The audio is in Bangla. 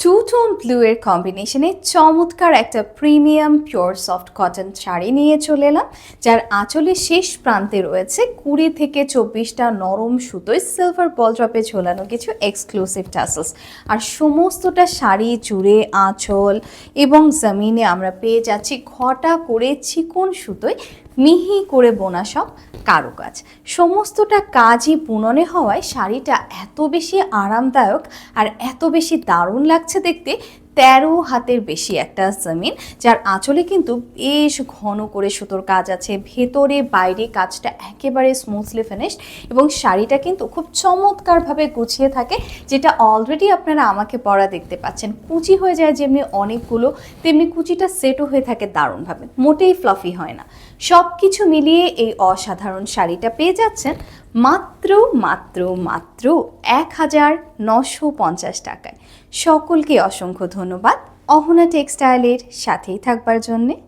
টু টোন ব্লু এর কম্বিনেশনে চমৎকার একটা premium pure soft cotton sari নিয়ে চলে এলাম, যার আঁচলের শেষ প্রান্তে রয়েছে কুড়ি থেকে চব্বিশটা নরম সুতোয় সিলভার বল ড্রপে ঝোলানো কিছু এক্সক্লুসিভ টাসেলস আর সমস্তটা শাড়ি জুড়ে আঁচল এবং জমিনে আমরা পেয়ে যাচ্ছি ঘটা করে চিকন সুতোয় মিহি করে বোনা সব কারুকাজ। সমস্তটা কাজই বুননে হওয়ায় শাড়িটা এত বেশি আরামদায়ক আর এত বেশি দারুণ লাগছে দেখতে তেরো হাতের বেশি একটা জমিন, যার আঁচলে কিন্তু বেশ ঘন করে সুতোর কাজ আছে। ভেতরে, বাইরে কাজটা একেবারে স্মুথলি ফিনিশড এবং শাড়িটা কিন্তু খুব চমৎকারভাবে গুছিয়ে থাকে, যেটা অলরেডি আপনারা আমাকে পরা দেখতে পাচ্ছেন। কুচি হয়ে যায় যেমনি অনেকগুলো, তেমনি কুচিটা সেটও হয়ে থাকে দারুণভাবে। মোটেই ফ্লাফি হয় না। সব কিছু মিলিয়ে এই অসাধারণ শাড়িটা পেয়ে যাচ্ছেন মাত্র মাত্র মাত্র এক হাজার নশো পঞ্চাশ টাকায়। সকলকে অসংখ্য ধন্যবাদ। অহনা টেক্সটাইলের সাথেই থাকবার জন্যে।